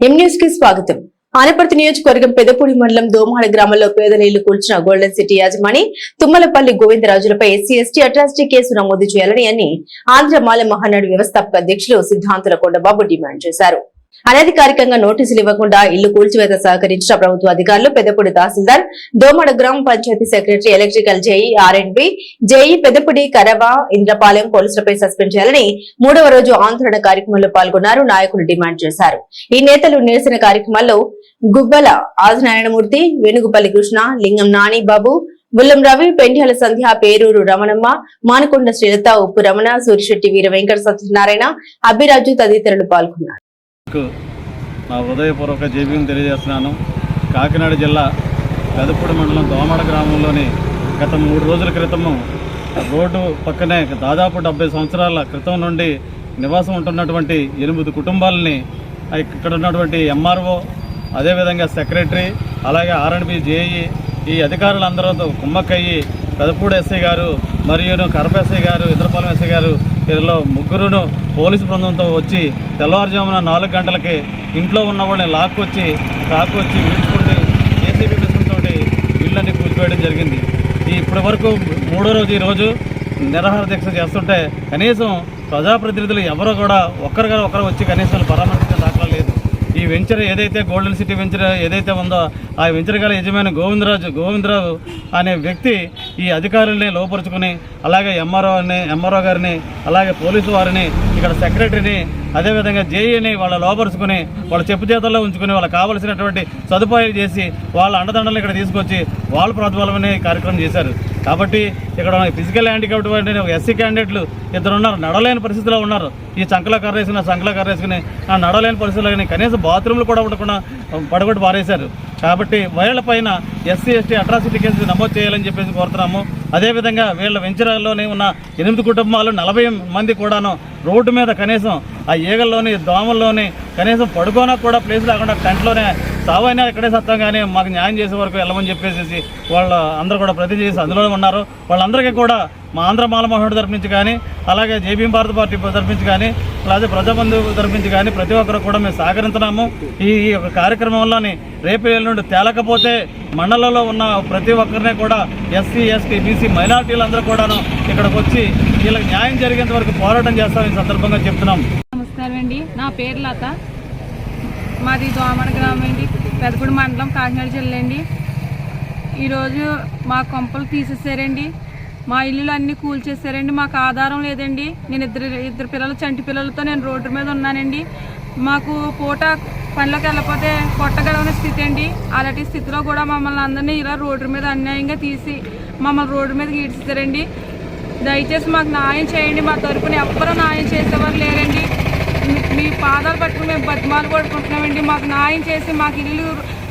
కి స్వాగతం. ఆనపర్తి నియోజకవర్గం పెదపూడి మండలం దోమాడ గ్రామంలో పేదల ఇల్లు కూల్చిన గోల్డెన్ సిటీ యాజమాని తుమ్మలపల్లి గోవిందరాజులపై ఎస్సీ ఎస్టీ అట్రాసిటీ కేసు నమోదు చేయాలని అని ఆంధ్ర మాల మహానాడు వ్యవస్థాపక అధ్యక్షులు సిద్ధాంతుల కొండబాబు డిమాండ్ చేశారు. అనధికారికంగా నోటీసులు ఇవ్వకుండా ఇల్లు కూల్చివేత సహకరించిన ప్రభుత్వ అధికారులు పెద్దపూడి తహసీల్దార్ దోమడ గ్రామ panchayat secretary electrical JE R and B JE Peddapudi Karava Indrapalem పోలీసులపై సస్పెండ్ చేయాలని మూడవ రోజు ఆందోళన కార్యక్రమంలో పాల్గొన్నారు నాయకులు డిమాండ్ చేశారు. ఈ నేతలు నిరసన కార్యక్రమాల్లో గుబ్బల ఆదినారాయణమూర్తి వేణుగుపల్లి కృష్ణ లింగం నాని బాబు బుల్లం రవి పెండ్యాల సంధ్య పేరూరు రమణమ్మ మానకొండ శ్రీలత ఉప్పు రమణ సూరిశెట్టి వీర వెంకట సత్యనారాయణ అభిరాజు తదితరులు పాల్గొన్నారు. నా హృదయపూర్వక జేబీని తెలియజేస్తున్నాను. కాకినాడ జిల్లా పెదపూడి మండలం దోమడ గ్రామంలోని గత మూడు రోజుల క్రితము రోడ్డు పక్కనే దాదాపు డెబ్బై సంవత్సరాల క్రితం నుండి నివాసం ఉంటున్నటువంటి ఎనిమిది కుటుంబాలని ఇక్కడ ఉన్నటువంటి ఎంఆర్ఓ అదేవిధంగా సెక్రటరీ అలాగే ఆర్ఎండ్బి జేఈ ఈ అధికారులందరూ కుమ్మక్కయ్యి పెదపూడి ఎస్ఐ గారు మరియు కరప ఎస్ఐ గారు ఇతరపాలెం ఎస్ఐ గారు వీళ్ళలో ముగ్గురును పోలీసు బృందంతో వచ్చి తెల్లవారుజామున నాలుగు గంటలకి ఇంట్లో ఉన్న వాళ్ళని లాక్కొచ్చి లాక్కొచ్చి వీడ్చుకుంటూ ఏసీబీ మిషన్తో ఇళ్ళని కూల్చివేయడం జరిగింది. ఈ ఇప్పటి వరకు మూడో రోజు ఈరోజు నిరాహార దీక్ష చేస్తుంటే కనీసం ప్రజాప్రతినిధులు ఎవరో కూడా ఒక్కరిగా ఒకరు వచ్చి కనీసం పరామర్శ ఈ వెంచర్ ఏదైతే గోల్డెన్ సిటీ వెంచర్ ఏదైతే ఉందో ఆ వెంచర్ గల యజమాని గోవిందరాజు గోవిందరావు అనే వ్యక్తి ఈ అధికారుల్ని లోపరుచుకుని అలాగే ఎంఆర్ఓ అని ఎంఆర్ఓ గారిని అలాగే పోలీసు వారిని ఇక్కడ సెక్రటరీని అదేవిధంగా జేఈని వాళ్ళ లోపరుచుకుని వాళ్ళ చెప్పు చేతల్లో ఉంచుకుని వాళ్ళకి కావలసినటువంటి సదుపాయాలు చేసి వాళ్ళ అండదండలు ఇక్కడ తీసుకొచ్చి వాళ్ళ ప్రతిఫలమనే కార్యక్రమం చేశారు. కాబట్టి ఇక్కడ ఫిజికల్ హ్యాండిక్యాప్ట్ ఒక ఎస్సీ క్యాండిడేట్లు ఇద్దరు ఉన్నారు నడలేని పరిస్థితిలో ఉన్నారు. ఈ చంకలో కర్రేసుకుని సంకలో కర్రేసుకుని ఆ నడలేని పరిస్థితిలో కానీ కనీసం బాత్రూమ్లు కూడా ఉండకుండా పడగొట్టి పారేశారు. కాబట్టి వీళ్ళ పైన ఎస్సీ ఎస్టీ అట్రాసిటీ కేసులు నమోదు చేయాలని చెప్పేసి కోరుతున్నాము. అదేవిధంగా వీళ్ళ వెంచరాల్లోనే ఉన్న ఎనిమిది కుటుంబాలు నలభై మంది కూడాను రోడ్డు మీద కనీసం ఆ ఈగల్లోని దోమల్లోని కనీసం పడుకోనా కూడా ప్లేస్ లేకుండా కంట్లోనే సావైనా ఇక్కడే సత్తాం కానీ మాకు న్యాయం చేసే వరకు వెళ్ళమని చెప్పేసి వాళ్ళు అందరూ కూడా ప్రతి చేసి అందులోనే ఉన్నారు. వాళ్ళందరికీ కూడా మా ఆంధ్ర మాలమోహనుడు తరపు నుంచి కానీ అలాగే జేబీఎం భారత పార్టీ తరపు నుంచి కానీ అలాగే ప్రజాబంధు తరపు నుంచి కానీ ప్రతి ఒక్కరు కూడా మేము సహకరించున్నాము ఈ ఈ యొక్క కార్యక్రమంలోని రేపు ఎల్లుండి తేలకపోతే మండలంలో ఉన్న ప్రతి ఒక్కరిని కూడా ఎస్సీ ఎస్టీ బీసీ మైనార్టీలందరూ కూడాను ఇక్కడికి వచ్చి వీళ్ళకి న్యాయం జరిగేంత వరకు పోరాటం చేస్తామని ఈ సందర్భంగా చెప్తున్నాం. నమస్కారం అండి నా పేరు లత. మాది దోమడ గ్రామం అండి. పెదపూడి మండలం కాకినాడ జిల్లా అండి. ఈరోజు మా కొంపలు తీసేసారండి. మా ఇల్లులు అన్నీ కూల్చేసారండి మాకు ఆధారం లేదండి. నేను ఇద్దరు ఇద్దరు పిల్లలు చంటి పిల్లలతో నేను రోడ్డు మీద ఉన్నానండి. మాకు పూట పనిలోకి వెళ్ళకపోతే కొట్టగలవని స్థితి అండి. అలాంటి స్థితిలో కూడా మమ్మల్ని అందరినీ ఇలా రోడ్డు మీద అన్యాయంగా తీసి మమ్మల్ని రోడ్డు మీద ఈడ్చారండి దయచేసి మాకు న్యాయం చేయండి. మా తరపున ఎవ్వరూ న్యాయం చేసేవారు లేరండి. మీ- పాదాలు పట్టుకుని మేము బతిమాలు పడుకుంటున్నామండి మాకు న్యాయం చేసి మాకు ఇల్లు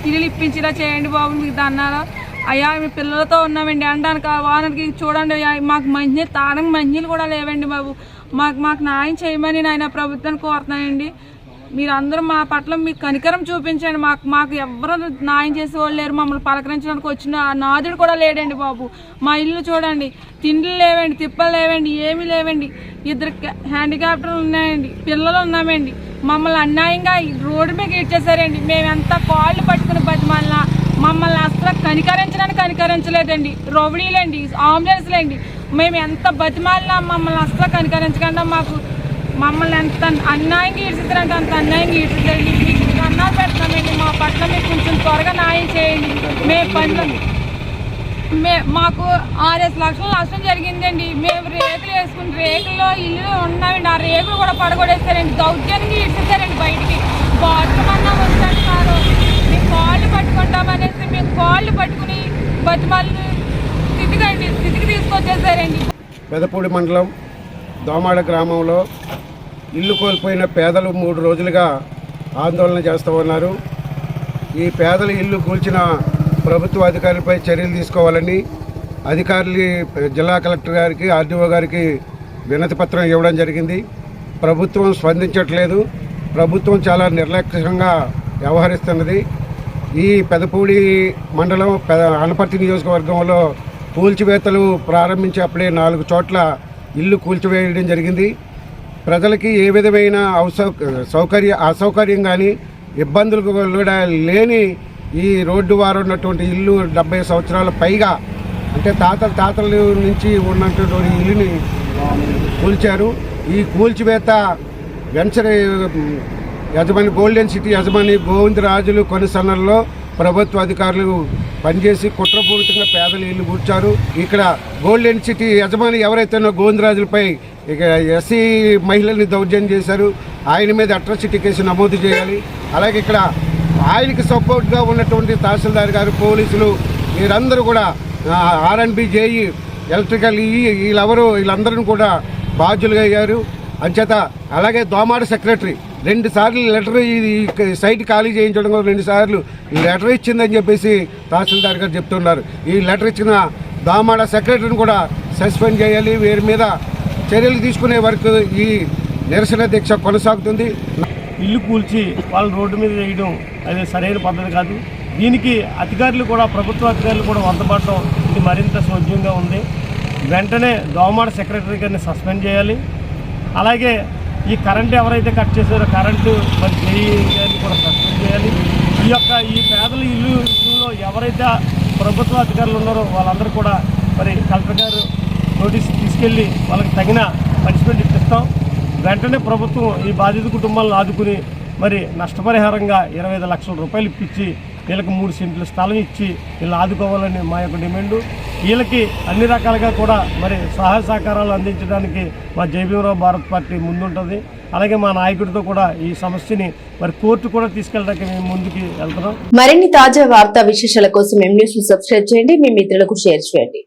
ఇల్లు ఇప్పించేలా చేయండి బాబు మీకు దన్నారా అయ్యా మీ పిల్లలతో ఉన్నామండి. అనడానికి ఆ వానకి చూడండి అయ్యా, మాకు మంచి తాగడానికి మంచిలు కూడా లేవండి బాబు. మాకు మాకు న్యాయం చేయమని నాయన ప్రభుత్వాన్ని కోరుతున్నానండి. మీరందరూ మా పట్ల మీకు కనికరం చూపించండి. మాకు మాకు ఎవరు న్యాయం చేసే వాళ్ళు లేరు. మమ్మల్ని పలకరించడానికి వచ్చిన నాదుడు కూడా లేడండి బాబు. మా ఇల్లు చూడండి. తిండ్లు లేవండి తిప్పలు లేవండి ఏమీ లేవండి. ఇద్దరు హ్యాండిక్యాప్టర్లు ఉన్నాయండి పిల్లలు ఉన్నామండి. మమ్మల్ని అన్యాయంగా రోడ్డు మీద ఇచ్చేసారండి మేము ఎంత కాళ్ళు పట్టుకుని బతిమాలినా మమ్మల్ని అసలు కనికరించడానికి కనికరించలేదండి. రౌడీలండి అంబులెన్స్లండి మేము ఎంత బతిమాలినా మమ్మల్ని అసలు కనికరించకుండా మాకు మమ్మల్ని ఎంత అన్యాయంగా ఈడ్చిద్దారంటే అంత అన్యాయంగా ఈడ్చిద్దండి మీకు అన్నారు పెడతామండి మా పట్ల మీకు కొంచెం త్వరగా న్యాయం చేయండి. మే పనులు మే మాకు ఆరేసి లక్షల నష్టం జరిగిందండి. మేము రేకులు వేసుకుని రేకుల్లో ఇల్లు ఉన్నామండి. ఆ రేకులు కూడా పడగొడేస్తారండి దౌర్జన్యంగా ఇడ్చేసారండి బయటికి. బాత్రూమ్ అన్నా వస్తుంటారు మేము కాళ్ళు పట్టుకుంటామనేసి మేము కాళ్ళు పట్టుకుని బతిమాలి స్థితికి స్థితికి తీసుకొచ్చేసారండి. పెదపూడి మండలం దోమాడ గ్రామంలో ఇల్లు కోల్పోయిన పేదలు మూడు రోజులుగా ఆందోళన చేస్తూ ఉన్నారు. ఈ పేదల ఇల్లు కూల్చిన ప్రభుత్వ అధికారులపై చర్యలు తీసుకోవాలని అధికారులు జిల్లా కలెక్టర్ గారికి ఆర్డీఓ గారికి వినతి పత్రం ఇవ్వడం జరిగింది. ప్రభుత్వం స్పందించట్లేదు. ప్రభుత్వం చాలా నిర్లక్ష్యంగా వ్యవహరిస్తున్నది. ఈ పెదపూడి మండలం పెద అనపర్తి నియోజకవర్గంలో కూల్చివేతలు ప్రారంభించి అప్పుడే నాలుగు చోట్ల ఇల్లు కూల్చివేయడం జరిగింది. ప్రజలకి ఏ విధమైన అవసౌ సౌకర్య అసౌకర్యం కానీ ఇబ్బందులు కూడా లేని ఈ రోడ్డు వారు ఉన్నటువంటి ఇల్లు డెబ్బై సంవత్సరాల పైగా అంటే తాతల తాతల నుంచి ఉన్నటువంటి ఇల్లుని కూల్చారు. ఈ కూల్చివేత వెంచర్ యజమాని గోల్డెన్ సిటీ యజమాని గోవిందరాజులు కొనసన్నల్లో ప్రభుత్వ అధికారులు పనిచేసి కుట్రపూరితంగా పేదల ఇల్లు కూర్చారు. ఇక్కడ గోల్డెన్ సిటీ యజమాని ఎవరైతేనో గోవిందరాజులపై ఇక ఎస్సీ మహిళల్ని దౌర్జన్యం చేశారు. ఆయన మీద అట్రాసిటీ కేసు నమోదు చేయాలి. అలాగే ఇక్కడ ఆయనకి సపోర్ట్గా ఉన్నటువంటి తహసీల్దార్ గారు పోలీసులు వీరందరూ కూడా ఆర్ఎన్బి జేఈ ఎలక్ట్రికల్ e, ఈ వీళ్ళెవరు వీళ్ళందరూ కూడా బాధ్యులుగా అయ్యారు. అంచేత అలాగే దోమాడ సెక్రటరీ రెండు సార్లు లెటర్ ఇది ఈ సైట్ ఖాళీ చేయించడం కోసం రెండు సార్లు ఈ లెటర్ ఇచ్చిందని చెప్పేసి తహసీల్దార్ గారు చెప్తున్నారు. ఈ లెటర్ ఇచ్చిన దోమాడ సెక్రటరీని కూడా సస్పెండ్ చేయాలి. వీరి మీద చర్యలు తీసుకునే వరకు ఈ నిరసన దీక్ష కొనసాగుతుంది. ఇల్లు కూల్చి వాళ్ళు రోడ్డు మీద వేయడం అది సరైన పద్ధతి కాదు. దీనికి అధికారులు కూడా ప్రభుత్వ అధికారులు కూడా వంతపడటం ఇది మరింత శోధ్యంగా ఉంది. వెంటనే దోమాడ సెక్రటరీ గారిని సస్పెండ్ చేయాలి. అలాగే ఈ కరెంట్ ఎవరైతే కట్ చేశారో కరెంటు మరి చేయాలి కూడా సస్పెండ్ చేయాలి. ఈ యొక్క ఈ పేదల ఇల్లు ఇల్లులో ఎవరైతే ప్రభుత్వ అధికారులు ఉన్నారో వాళ్ళందరూ కూడా మరి కలెక్టర్ గారు నోటీస్ తీసుకెళ్ళి వాళ్ళకి తగిన పనిష్మెంట్ ఇప్పిస్తాం. వెంటనే ప్రభుత్వం ఈ బాధిత కుటుంబాలను ఆదుకుని మరి నష్టపరిహారంగా ఇరవై ఐదు లక్షల రూపాయలు ఇప్పించి వీళ్ళకి మూడు సెంట్ల స్థలం ఇచ్చి వీళ్ళు ఆదుకోవాలని మా యొక్క డిమాండు. వీళ్ళకి అన్ని రకాలుగా కూడా మరి సహాయ సహకారాలు అందించడానికి మా జయభీమరావు భారత్ పార్టీ ముందుంటుంది. అలాగే మా నాయకుడితో కూడా ఈ సమస్యని మరి కోర్టు కూడా తీసుకెళ్ళడానికి మేము ముందుకు వెళ్తున్నాం. మరిన్ని తాజా వార్తా విశేషాల కోసం ఎం న్యూస్ సబ్స్క్రైబ్ చేయండి. మీ మిత్రులకు షేర్ చేయండి.